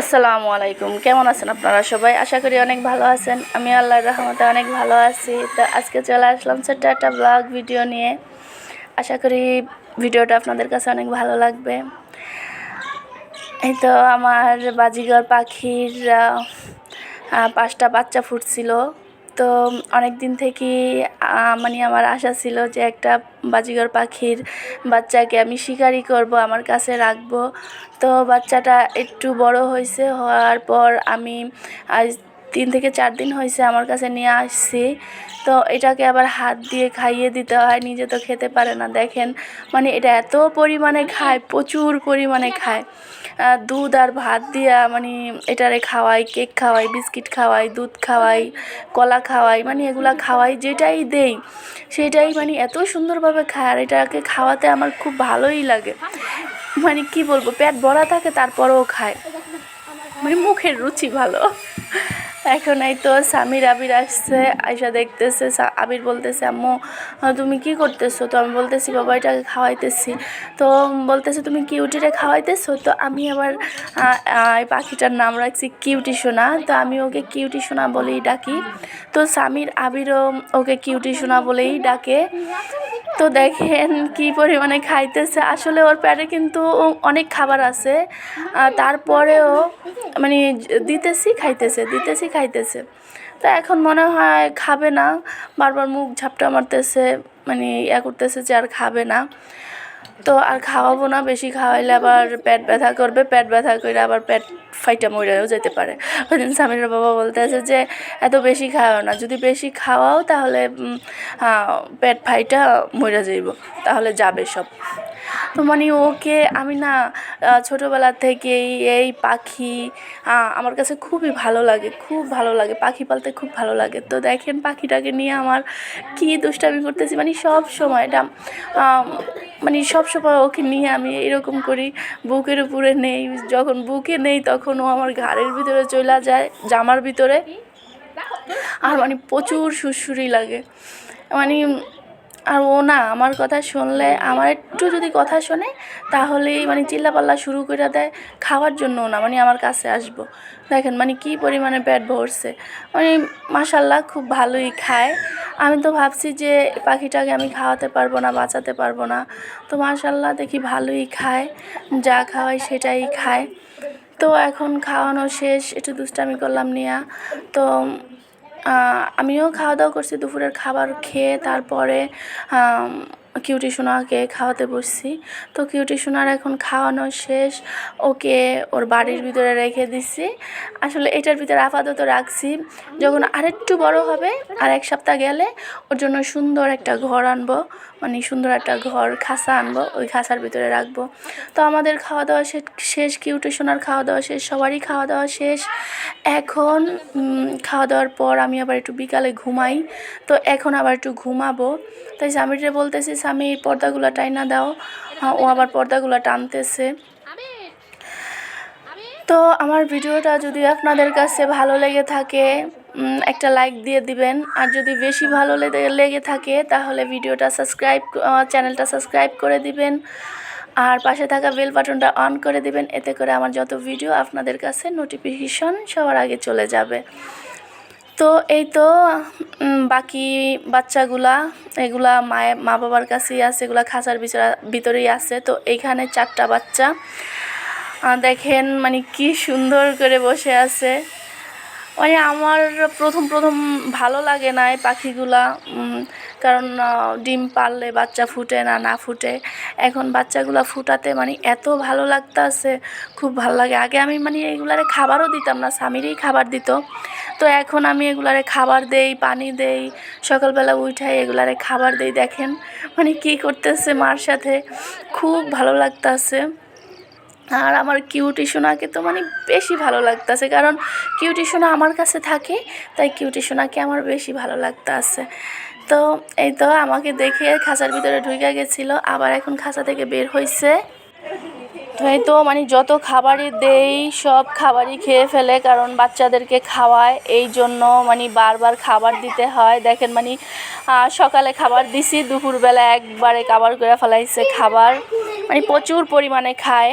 আসসালামু আলাইকুম। কেমন আছেন আপনারা সবাই? আশা করি অনেক ভালো আছেন। আমি আল্লাহর রহমতে অনেক ভালো আছি। তো আজকে চলে আসলাম ছোট্ট একটা ব্লগ ভিডিও নিয়ে। আশা করি ভিডিওটা আপনাদের কাছে অনেক ভালো লাগবে। এই তো আমার বাজিগর পাখির পাঁচটা বাচ্চা ফুটছিল। তো অনেক দিন থেকেই মানে আমার আশা ছিল যে একটা বাজিগর পাখির বাচ্চাকে আমি শিকারি করব, আমার কাছে রাখব। তো বাচ্চাটা একটু বড় হয়েছে, হওয়ার পর আমি আজ তিন থেকে চার দিন হয়েছে আমার কাছে নিয়ে আসছি। তো এটাকে আবার হাত দিয়ে খাইয়ে দিতে হয়, নিজে তো খেতে পারে না। দেখেন মানে এটা এত পরিমাণে খায়, প্রচুর পরিমাণে খায়। দুধ আর ভাত দিয়া মানে এটারে খাওয়াই, কেক খাওয়াই, বিস্কিট খাওয়াই, দুধ খাওয়াই, কলা খাওয়াই মানে এগুলা খাওয়াই যেটাই দেই, সেটাই মানে এত সুন্দরভাবে খায়। আর এটাকে খাওয়াতে আমার খুব ভালোই লাগে। মানে কি বলব, পেট ভরা থাকে, তারপরেও খায়। মানে মুখের রুচি ভালো। এখন এই তো স্বামীর আবির আসছে আয়সা দেখতেছে আবির বলতেছে, আম্মু তুমি কি করতেছো? তো আমি বলতেছি, বাবা, এটাকে খাওয়াইতেছি। তো বলতেছে, তুমি কিউটিটা খাওয়াইতেছো? তো আমি আবার এই পাখিটার নাম রাখছি কিউটি সোনা। তো আমি ওকে কিউটি সোনা বলেই ডাকি। তো স্বামীর আবিরও ওকে কিউটি সোনা বলেই ডাকে। তো দেখেন কি পরিমাণে খাইতেছে। আসলে ওর প্যাটে কিন্তু অনেক খাবার আছে। তারপরেও মানে দিতেছি, খাইতেছে দিতেছি, খাইতেছে। তো এখন মনে হয় খাবে না। বারবার মুখ ঝাপটা মারতেছে মানে ইয়া করতেছে যে আর খাবে না। তো আর খাওয়াবো না বেশি খাওয়াইলে আবার পেট ব্যথা করবে পেট ব্যথা করে আবার পেট ফাইটা মরেও যেতে পারে। ওই দিন স্বামীর বাবা বলতে আছে যে এত বেশি খাওয়াও না যদি বেশি খাওয়াও তাহলে উম, পেট ফাইটা মরে যাইব তাহলে যাবে সব। তো মানে ওকে আমি না ছোটোবেলা থেকেই এই পাখি আমার কাছে খুবই ভালো লাগে, খুব ভালো লাগে, পাখি পালতে খুব ভালো লাগে। তো দেখেন পাখিটাকে নিয়ে আমার কি দুষ্টামি করতেছি মানে সব সময় এটা মানে সব সময় ওকে নিয়ে আমি এরকম করি, বুকের উপরে নেই, যখন বুকে নেই তখন ও আমার ঘাড়ের ভিতরে চলে যায়, জামার ভিতরে। আর মানে প্রচুর সুরসুরি লাগে। মানে আর ও না, আমার কথা শুনলে, আমার একটু যদি কথা শোনে, তাহলেই মানে চিল্লাপাল্লা শুরু করে দেয় খাওয়ার জন্য না মানে আমার কাছে আসব। দেখেন মানে কি পরিমাণে পেট ভরছে। মানে মাসাল্লাহ খুব ভালোই খায়। আমি তো ভাবছি যে পাখিটাকে আমি খাওয়াতে পারব না, বাঁচাতে পারব না। তো মাসাল্লাহ দেখি ভালোই খায়, যা খাওয়াই সেটাই খায়। তো এখন খাওয়ানো শেষ, একটু দুষ্টামি করলাম নিয়া। তো আমিও খাওয়া দাওয়া করছি, দুপুরের খাবার খেয়ে তারপরে কিউটি সোনাকে খাওয়াতে বসছি। তো কিউটি সোনার এখন খাওয়ানো শেষ, ওকে ওর বাড়ির ভিতরে রেখে দিছি। আসলে এটার ভিতরে আপাতত রাখছি, যখন আরেকটু বড় হবে, আর এক সপ্তাহ গেলে ওর জন্য সুন্দর একটা ঘর আনব। মানে সুন্দর একটা ঘর খাসা আনব, ওই খাসার ভিতরে রাখব। তো আমাদের খাওয়া দাওয়া শেষ শেষ কিউটি সোনার খাওয়া দাওয়া শেষ, সবারই খাওয়া দাওয়া শেষ। এখন খাওয়া দাওয়ার পর আমি আবার একটু বিকালে ঘুমাই, তো এখন আবার একটু ঘুমাবো। তাই স্বামীরে বলতেছি, স্বামী এই পর্দাগুলো টাইনা দাও। ও আবার পর্দাগুলো টানতেছে। তো আমার ভিডিওটা যদি আপনাদের কাছে ভালো লেগে থাকে একটা লাইক দিয়ে দিবেন। আর যদি বেশি ভালো লেগে- থাকে, তাহলে ভিডিওটা সাবস্ক্রাইব চ্যানেলটা সাবস্ক্রাইব করে দিবেন। আর পাশে থাকা বেল বাটনটা অন করে দিবেন, এতে করে আমার যত ভিডিও আপনাদের কাছে নোটিফিকেশন সবার আগে চলে যাবে। তো এই তো বাকি বাচ্চাগুলা, এগুলা মায়ের মা বাবার কাছেই আছে, এগুলা খাঁচার ভিতরা- ভিতরেই আছে। তো এইখানে চারটা বাচ্চা। দেখেন মানে কি সুন্দর করে বসে আছে। মানে আমার প্রথম প্রথম ভালো লাগে না এই পাখিগুলা কারণ ডিম পারলে বাচ্চা ফুটে না না ফুটে। এখন বাচ্চাগুলা ফুটাতে মানে এত ভালো লাগতাছে, খুব ভালো লাগে। আগে আমি মানে এগুলারে খাবারও দিতাম না, স্বামীরই খাবার দিত। তো এখন আমি এগুলারে খাবার দেই, পানি দেই, সকালবেলা উঠাই, এগুলারে খাবার দেই, দেখেন। মানে কি করতেছে মার সাথে? খুব ভালো লাগতাছে। আর আমার কিউটি সোনাকে তো মানে বেশি ভালো লাগতেছে, কারণ কিউটি সোনা আমার কাছে থাকে, তাই কিউটি সোনাকে আমার বেশি ভালো লাগতেছে। তো এই তো আমাকে দেখে খাঁচার ভিতরে ঢুকে গেছিল, আবার এখন খাঁচা থেকে বের হয়েছে তো এই তো মানে যত খাবারই দেই, সব খাবারই খেয়ে ফেলে, কারণ বাচ্চাদেরকে খাওয়ায়, এই জন্য মানে বারবার খাবার দিতে হয়। দেখেন মানে সকালে খাবার দিছি, দুপুরবেলা একবারে খাবার করে ফেলাইছে খাবার। মানে প্রচুর পরিমাণে খায়।